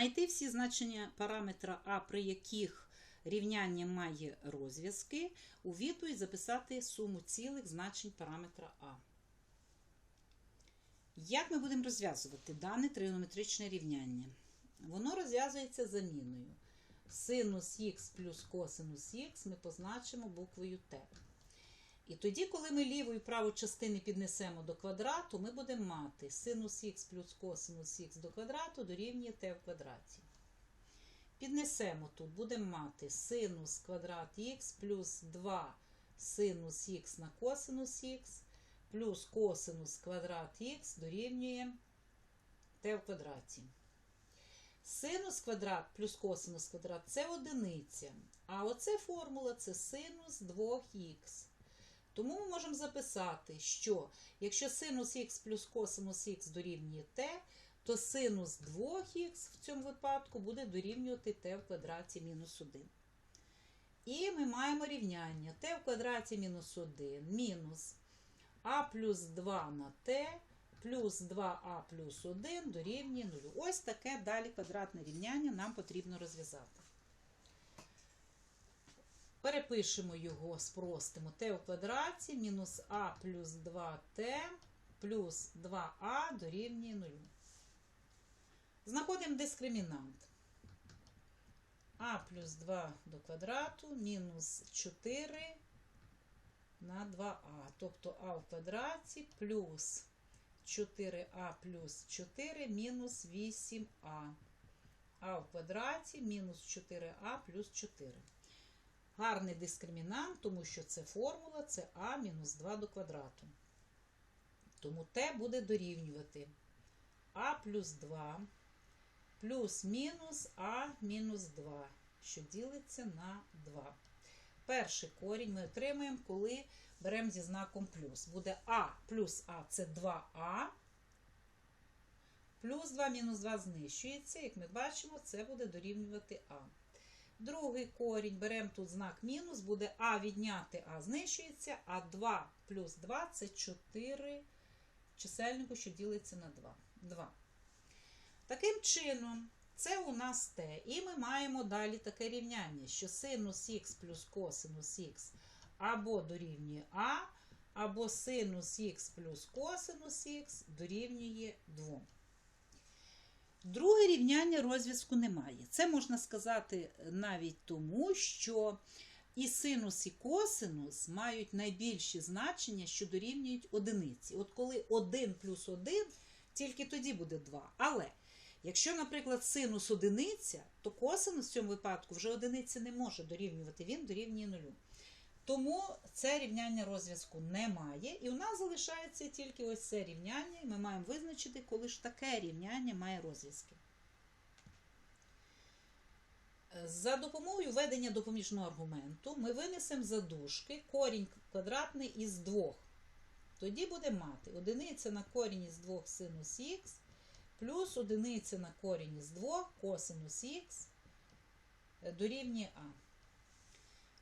Знайти всі значення параметра А, при яких рівняння має розв'язки, у відповідь записати суму цілих значень параметра А. Як ми будемо розв'язувати дане тригонометричне рівняння? Воно розв'язується заміною. Синус х плюс косинус х ми позначимо буквою Т. І тоді, коли ми ліву і праву частини піднесемо до квадрату, ми будемо мати синус х плюс косинус х до квадрату дорівнює t в квадраті. Піднесемо тут, будемо мати синус квадрат х плюс 2 синус х на косинус х плюс косинус квадрат х дорівнює t в квадраті. Синус квадрат плюс косинус квадрат це одиниця. А оце формула це синус 2х. Тому ми можемо записати, що якщо синус х плюс косинус х дорівнює t, то синус 2х в цьому випадку буде дорівнювати t в квадраті мінус 1. І ми маємо рівняння t в квадраті мінус 1 мінус а плюс 2 на t плюс 2а плюс 1 дорівнює 0. Ось таке далі квадратне рівняння нам потрібно розв'язати. Перепишемо його, спростимо t у квадраті мінус а плюс 2t плюс 2а дорівнює 0. Знаходимо дискримінант. а плюс 2 до квадрату мінус 4 на 2а. Тобто а в квадраті плюс 4а плюс 4 мінус 8а. а в квадраті мінус 4а плюс 4. Гарний дискримінант, тому що це формула, це а мінус 2 до квадрату. Тому t буде дорівнювати а плюс 2 плюс мінус а мінус 2, що ділиться на 2. Перший корінь ми отримаємо, коли беремо зі знаком плюс. Буде а плюс а це 2а. Плюс 2 мінус 2 знищується. Як ми бачимо, це буде дорівнювати а. Другий корінь беремо тут знак мінус, буде а відняти а знищується, а 2 плюс 2 це 4 чисельнику, що ділиться на 2. 2. Таким чином, це у нас t. І ми маємо далі таке рівняння, що синус х плюс косинус х або дорівнює а, або синус х плюс косинус х дорівнює 2. Друге рівняння розв'язку немає. Це можна сказати навіть тому, що і синус, і косинус мають найбільші значення, що дорівнюють одиниці. От коли 1 плюс 1, тільки тоді буде 2. Але якщо, наприклад, синус одиниця, то косинус в цьому випадку вже одиниці не може дорівнювати, він дорівнює нулю. Тому це рівняння розв'язку немає. І у нас залишається тільки ось це рівняння, і ми маємо визначити, коли ж таке рівняння має розв'язки. За допомогою введення допоміжного аргументу ми винесемо за дужки корінь квадратний із 2. Тоді буде мати одиниця на корінь із 2 синус х, плюс одиниця на корінь із 2 косинус х дорівнює а.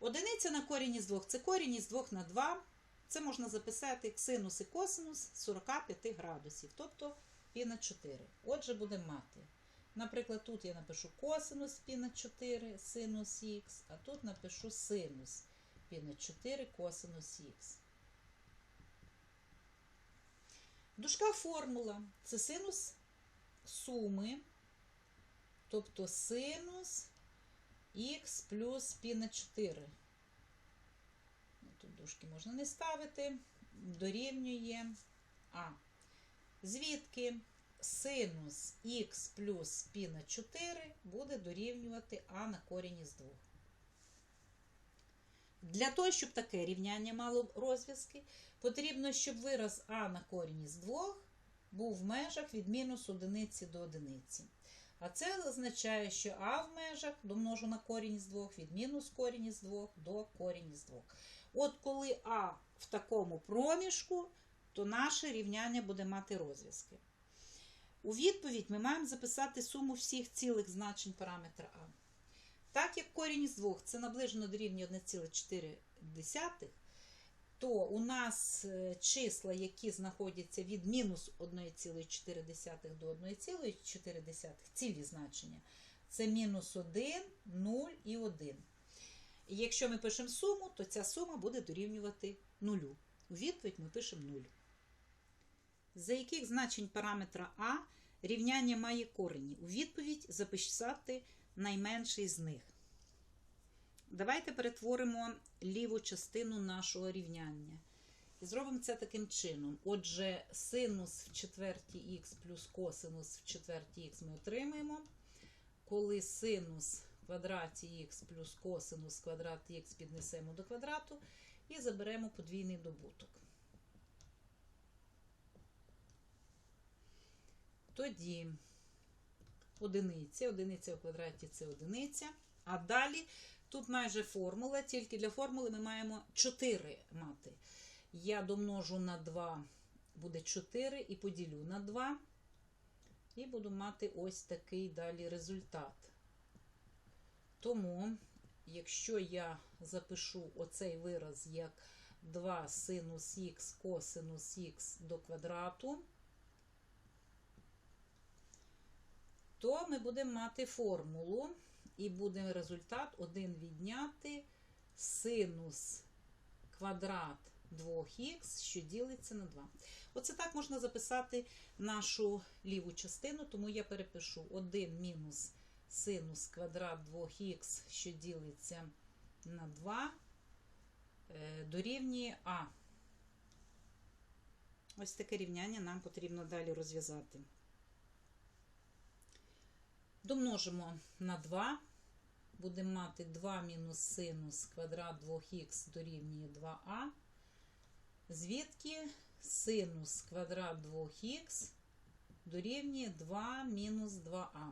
Одиниця на корінь із 2 це корінь із 2 на 2. Це можна записати синус і косинус 45 градусів, тобто пі на 4. Отже, будемо мати. Наприклад, тут я напишу косинус пі на 4 синус х, а тут напишу синус пі на 4 косинус х. В дужках формула це синус суми, тобто синус х плюс пі на 4. Ну, Тут дужки можна не ставити, дорівнює А. Звідки синус х плюс пі на 4 буде дорівнювати А на корінь із 2. Для того, щоб таке рівняння мало розв'язки, потрібно, щоб вираз А на корінь із 2 був в межах від мінус одиниці до одиниці. А це означає, що а в межах домножу на корінь з 2 від мінус корінь із 2 до корінь із 2. От коли а в такому проміжку, то наше рівняння буде мати розв'язки. У відповідь ми маємо записати суму всіх цілих значень параметра а. Так як корінь із 2 це наближено до рівня 1,4, то у нас е, числа, які знаходяться від мінус 1,4 до 1,4, цілі значення, це мінус 1, 0 і 1. І якщо ми пишемо суму, то ця сума буде дорівнювати 0. У відповідь ми пишемо 0. За яких значень параметра А рівняння має корені? У відповідь записати найменший з них. Давайте перетворимо ліву частину нашого рівняння. І зробимо це таким чином. Отже, синус в четвертій х плюс косинус в четвертій х ми отримаємо. Коли синус в квадраті х плюс косинус квадраті х піднесемо до квадрату і заберемо подвійний добуток. Тоді одиниця, одиниця в квадраті це одиниця. А далі тут майже формула, тільки для формули ми маємо 4 мати. Я домножу на 2, буде 4 і поділю на 2. І буду мати ось такий далі результат. Тому, якщо я запишу оцей вираз як 2 синус х косинус х до квадрату, то ми будемо мати формулу, і буде результат 1 відняти синус квадрат 2х, що ділиться на 2. Оце так можна записати нашу ліву частину, тому я перепишу 1 мінус синус квадрат 2х, що ділиться на 2, е, дорівнює А. Ось таке рівняння нам потрібно далі розв'язати. Домножимо на 2. Будемо мати 2 мінус синус квадрат 2х дорівнює 2а. Звідки синус квадрат 2х дорівнює 2 мінус 2а.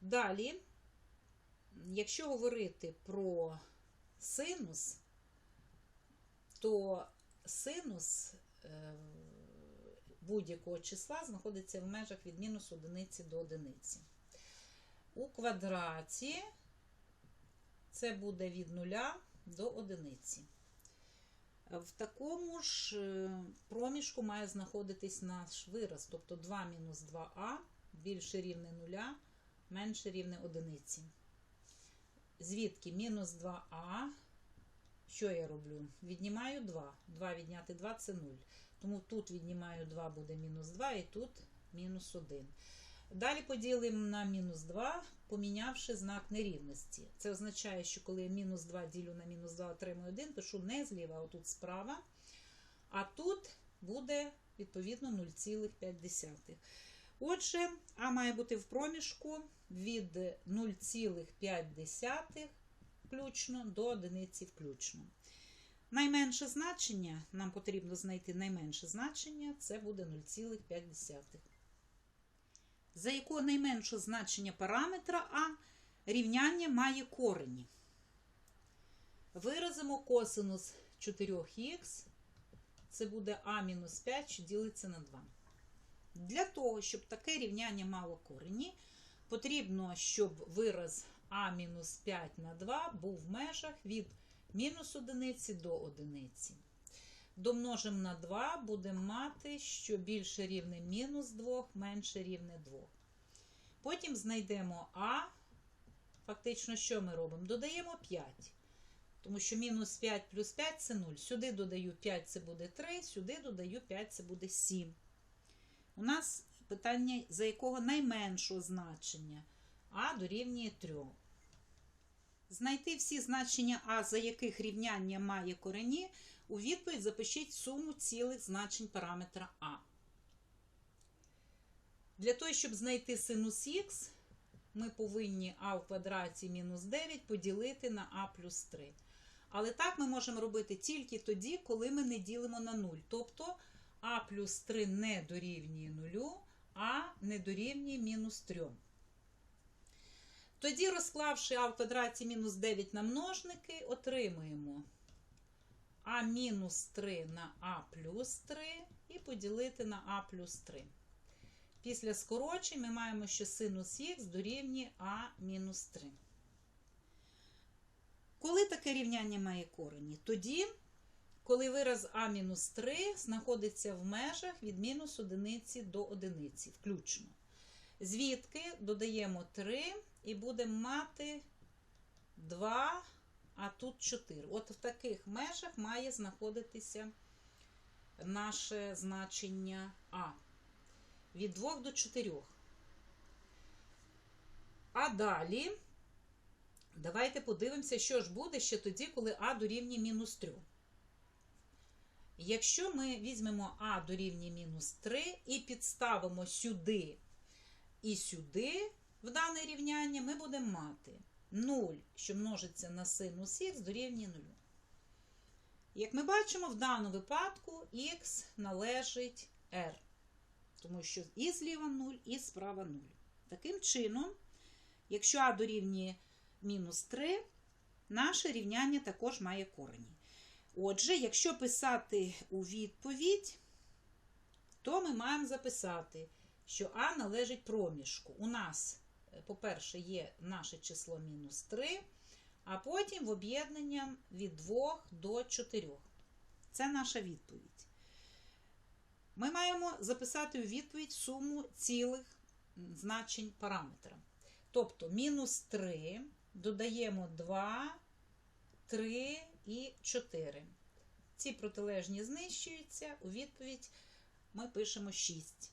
Далі, якщо говорити про синус, то синус е, будь-якого числа знаходиться в межах від мінус одиниці до одиниці. У квадраті це буде від нуля до одиниці. В такому ж е, проміжку має знаходитись наш вираз, тобто 2 мінус 2а більше рівне нуля, менше рівне одиниці. Звідки мінус 2а, що я роблю? Віднімаю 2. 2 відняти 2 це 0. Тому тут віднімаю 2 буде мінус 2, і тут мінус 1. Далі поділимо на мінус 2, помінявши знак нерівності. Це означає, що коли я мінус 2 ділю на мінус 2 отримую 1, пишу не зліва, а тут справа. А тут буде, відповідно, 0,5. Отже, А має бути в проміжку від 0,5 включно до одиниці включно. Найменше значення, нам потрібно знайти найменше значення, це буде 0,5. За якого найменшого значення параметра А рівняння має корені. Виразимо косинус 4х, це буде А-5, що ділиться на 2. Для того, щоб таке рівняння мало корені, потрібно, щоб вираз А-5 на 2 був в межах від мінус одиниці до одиниці. Домножимо на 2, будемо мати, що більше рівне мінус 2, менше рівне 2. Потім знайдемо А. Фактично, що ми робимо? Додаємо 5. Тому що мінус 5 плюс 5 це 0. Сюди додаю 5, це буде 3, сюди додаю 5, це буде 7. У нас питання, за якого найменшого значення А дорівнює 3. Знайти всі значення А, за яких рівняння має корені, у відповідь запишіть суму цілих значень параметра А. Для того, щоб знайти синус х, ми повинні а в квадраті мінус 9 поділити на а плюс 3. Але так ми можемо робити тільки тоді, коли ми не ділимо на 0. Тобто а плюс 3 не дорівнює 0, а не дорівнює мінус 3. Тоді, розклавши а в квадраті мінус 9 на множники, отримуємо а мінус 3 на а плюс 3 і поділити на а плюс 3. Після скорочень ми маємо, що синус х дорівнює а мінус 3. Коли таке рівняння має корені? Тоді, коли вираз А-3 знаходиться в межах від мінус одиниці до одиниці, включно. Звідки додаємо 3 і будемо мати 2, а тут 4. От в таких межах має знаходитися наше значення А. Від 2 до 4. А далі давайте подивимося, що ж буде ще тоді, коли А дорівнює мінус 3. Якщо ми візьмемо А дорівнює мінус 3 і підставимо сюди і сюди в дане рівняння, ми будемо мати 0, що множиться на синус х дорівнює 0. Як ми бачимо, в даному випадку х належить r, тому що і зліва 0, і справа 0. Таким чином, якщо а дорівнює мінус 3, наше рівняння також має корені. Отже, якщо писати у відповідь, то ми маємо записати, що А належить проміжку. У нас, по-перше, є наше число мінус 3, а потім в об'єднання від 2 до 4. Це наша відповідь. Ми маємо записати у відповідь суму цілих значень параметра. Тобто мінус 3 додаємо 2, 3 і 4. Ці протилежні знищуються. У відповідь ми пишемо 6.